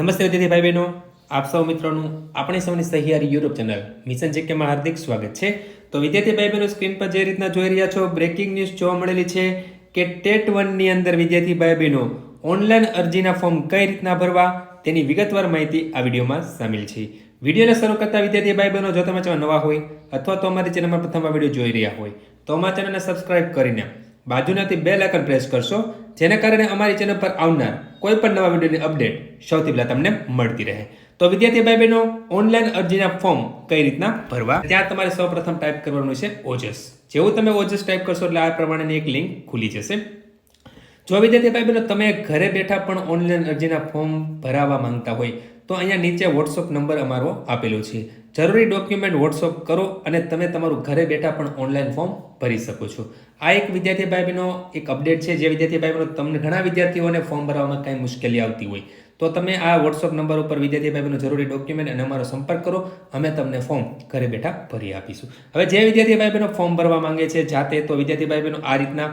નમસ્તે વિદ્યાર્થી ભાઈ બહેનો આપ સૌ મિત્રોનું આપણી સૌની સહિયારી યુટ્યુબ ચેનલ મિશન જેકેમાં હાર્દિક સ્વાગત છે. તો વિદ્યાર્થી ભાઈ બહેનો સ્ક્રીન પર જે રીતના જોઈ રહ્યા છો બ્રેકિંગ ન્યૂઝ જોવા મળેલી છે કે ટેટ વનની અંદર વિદ્યાર્થી ભાઈ બહેનો ઓનલાઈન અરજીના ફોર્મ કઈ રીતના ભરવા તેની વિગતવાર માહિતી આ વિડીયોમાં સામેલ છે. વિડીયોને શરૂ કરતા વિદ્યાર્થી ભાઈ બહેનો જો તમે ચેનલ નવા હોય અથવા તો અમારી ચેનલમાં પ્રથમ આ વીડિયો જોઈ રહ્યા હોય, તો અમારા ચેનલને સબસ્ક્રાઇબ કરીને બાજુનાથી બે લાઇકન પ્રેસ કરશો, જેના કારણે અમારી ચેનલ પર આવનાર કોઈ પણ નવા વિડીયોની અપડેટ સૌથી પહેલાં તમને મળતી રહે. તો વિદ્યાર્થી ભાઈ બહેનો ઓનલાઈન અરજીના ફોર્મ કઈ રીતના ભરવા? ત્યાં તમારે સૌપ્રથમ ટાઈપ કરવાનું છે ઓજસ. જેવું તમે ઓજસ ટાઈપ કરશો એટલે આ પ્રમાણેની એક લિંક ખુલી જશે. જો વિદ્યાર્થી ભાઈ બહેનો તમે ઘરે બેઠા પણ ઓનલાઈન અરજીના ફોર્મ ભરાવવા માંગતા હોય તો અહીંયા નીચે વોટ્સઅપ નંબર અમારો આપેલો છે. જરૂરી ડોક્યુમેન્ટ વોટ્સઅપ કરો અને તમે તમારું ઘરે બેઠા પણ ઓનલાઈન ફોર્મ ભરી શકો છો. આ એક વિદ્યાર્થી ભાઈ એક અપડેટ છે. જે વિદ્યાર્થી ભાઈ તમને ઘણા વિદ્યાર્થીઓને ફોર્મ ભરવામાં કાંઈ મુશ્કેલી આવતી હોય. તો તમે આ વોટ્સઅપ નંબર ઉપર વિદ્યાર્થી ભાઈ જરૂરી ડોક્યુમેન્ટ અને અમારો સંપર્ક કરો. અમે તમને ફોર્મ ઘરે બેઠા ભરી આપીશું. હવે જે વિદ્યાર્થી ભાઈ ફોર્મ ભરવા માંગે છે જાતે, તો વિદ્યાર્થી ભાઈ આ રીતના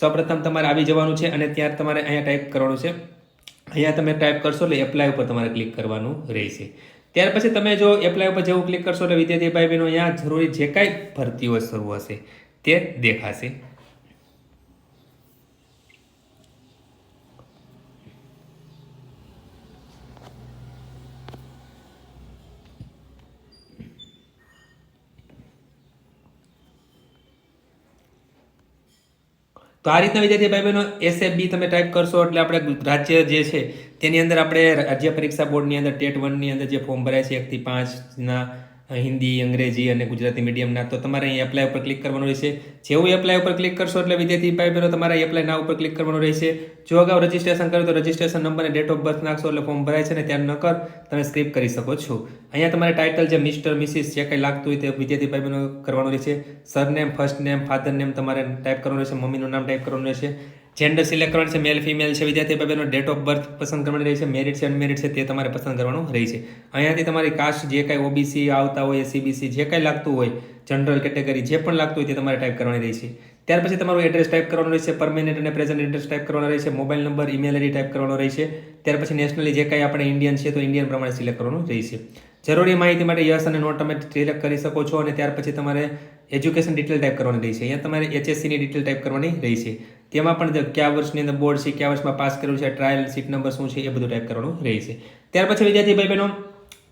સૌપ્રથમ તમારે આવી જવાનું છે અને ત્યાં તમારે અહીંયા ટાઈપ કરવાનું છે. અહીંયા તમે ટાઈપ કરશો એટલે એપ્લાય ઉપર તમારે ક્લિક કરવાનું રહેશે. ત્યાર પછી તમે જો એપ્લાય ઉપર જેવું ક્લિક કરશો એટલે વિદ્યાર્થી ભાઈ બહેનો, અહીંયા જરૂરી જે કાંઈ ભરતીઓ શરૂ હશે તે દેખાશે. તો આ રીતના વિદ્યાર્થી ભાઈ બહેનો એસએફબી તમે ટાઈપ કરશો એટલે આપણે રાજ્ય જે છે, તેની અંદર આપણે રાજ્ય પરીક્ષા બોર્ડની અંદર ટેટ વનની અંદર જે ફોર્મ ભરાય છે એકથી પાંચના હિન્દી, અંગ્રેજી અને ગુજરાતી મીડિયમના તો તમારે અહીં એપ્લાય ઉપર ક્લિક કરવાનું રહેશે. જેવું એપ્લાય ઉપર ક્લિક કરશો એટલે વિદ્યાર્થી ભાઈ બહેનો, તમારે એપ્લાય ના ઉપર ક્લિક કરવાનું રહેશે. જો અગાઉ રજીસ્ટ્રેશન કર્યું તો રજીસ્ટ્રેશન નંબર અને ડેટ ઓફ બર્થ નાખશો એટલે ફોર્મ ભરાય છે ને ત્યાં નકર તમે સ્ક્રીપ કરી શકો છો. અહીંયા તમારે ટાઇટલ જે મિસ્ટર મિસિસ જે કંઈ લાગતું હોય તે વિદ્યાર્થી ભાઈ બહેનો કરવાનું રહેશે. Surname first name father name તમારે ટાઈપ કરવાનું રહેશે, મમ્મીનું નામ ટાઈપ કરવાનું રહેશે. જેન્ડર સિલેક્ટ કરવાનું છે મેલ ફિમેલ છે, વિદ્યાર્થી ભાઈ બહેનો ડેટ ઓફ બર્થ પસંદ કરવાની રહેશે મેરિટ છે અનમેરિટ છે, તે તમારે પસંદ કરવાનું રહેશે અહીંયાથી તમારી કાસ્ટ જે કાંઈ ઓબીસી આવતા હોય સીબીસી જે કાંઈ લાગતું હોય જનરલ કેટેગરી જે પણ લાગતું હોય તે તમારે ટાઈપ કરવાની રહેશે ત્યાર પછી તમારું એડ્રેસ ટાઈપ કરવાનું રહેશે પરમેનન્ટ અને પ્રેઝન્ટ એડ્રેસ ટાઈપ કરવાનો રહેશે mobile number email ID type કરવાનો રહેશે ત્યાર પછી નેશનલી જે કાંઈ આપણે ઇન્ડિયન છે, તો ઇન્ડિયન પ્રમાણે સિલેક્ટ કરવાનું રહેશે જરૂરી માહિતી માટે યસ અને નો તમે સિલેક્ટ કરી શકો છો અને ત્યાર પછી તમારે એજ્યુકેશન ડિટેલ ટાઈપ કરવાની રહેશે અહીંયા તમારે એચએસસીની ડિટેલ ટાઈપ કરવાની રહેશે તેમાં પણ કયા વર્ષની અંદર બોર્ડ છે, કયા વર્ષમાં પાસ કર્યું છે ટ્રાયલ સીટ નંબર શું છે એ બધું ટાઈપ કરવાનું રહેશે. ત્યાર પછી વિદ્યાર્થી ભાઈ બહેનો,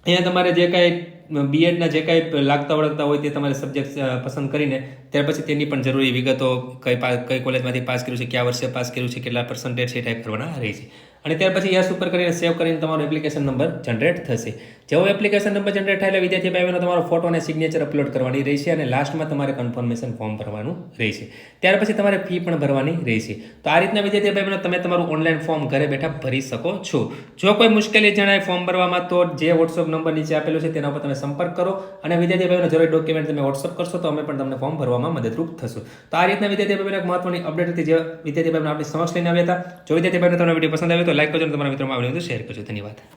અહીંયા તમારે જે કાંઈ બીએડના જે કાંઈ લાગતા વળગતા હોય તે તમારે સબ્જેક્ટ પસંદ કરીને, ત્યાર પછી તેની પણ જરૂરી વિગતો કઈ કઈ કોલેજમાંથી પાસ કર્યું છે, કયા વર્ષે પાસ કર્યું છે, કેટલા પર્સન્ટેજ છે ટાઈપ કરવાના રહેશે. અને ત્યાર પછી યસ ઉપર કરીને સેવ કરીને તમારો એપ્લિકેશન નંબર જનરેટ થશે. જેવો એપ્લિકેશન નંબર જનરેટ થાય એટલે વિદ્યાર્થી ભાઈઓનો તમારો ફોટો અને સિગ્નેચર અપલોડ કરવાની રહેશે અને લાસ્ટમાં તમારે કન્ફર્મેશન ફોર્મ ભરવાનું રહેશે. ત્યાર પછી તમારે ફી પણ ભરવાની રહેશે. તો આ રીતના વિદ્યાર્થી ભાઈઓનો તમે તમારું ઓનલાઈન ફોર્મ ઘરે બેઠા ભરી શકો છો. જો કોઈ મુશ્કેલી જણાય ફોર્મ ભરવામાં, તો જે વોટ્સઅપ નંબર નીચે આપેલો છે તેના ઉપર તમે સંપર્ક કરો અને વિદ્યાર્થી ભાઈઓનો જરૂરી ડોક્યુમેન્ટ તમે વોટ્સઅપ કરશો તો અમે પણ તમને ફોર્મ ભરવામાં મદદરૂપ થશું. તો આ રીતના વિદ્યાર્થી ભાઈઓને એક મહત્વની અપડેટ હતી જે વિદ્યાર્થી ભાઈઓને આપણી સમક્ષ લઈને આવ્યા હતા. જો વિદ્યાર્થી ભાઈઓને તમને વીડિયો પસંદ આવ્યો તો લાઈક કરજો અને તમારા મિત્રોમાં આ વીડિયો શેર કરજો. ધન્યવાદ.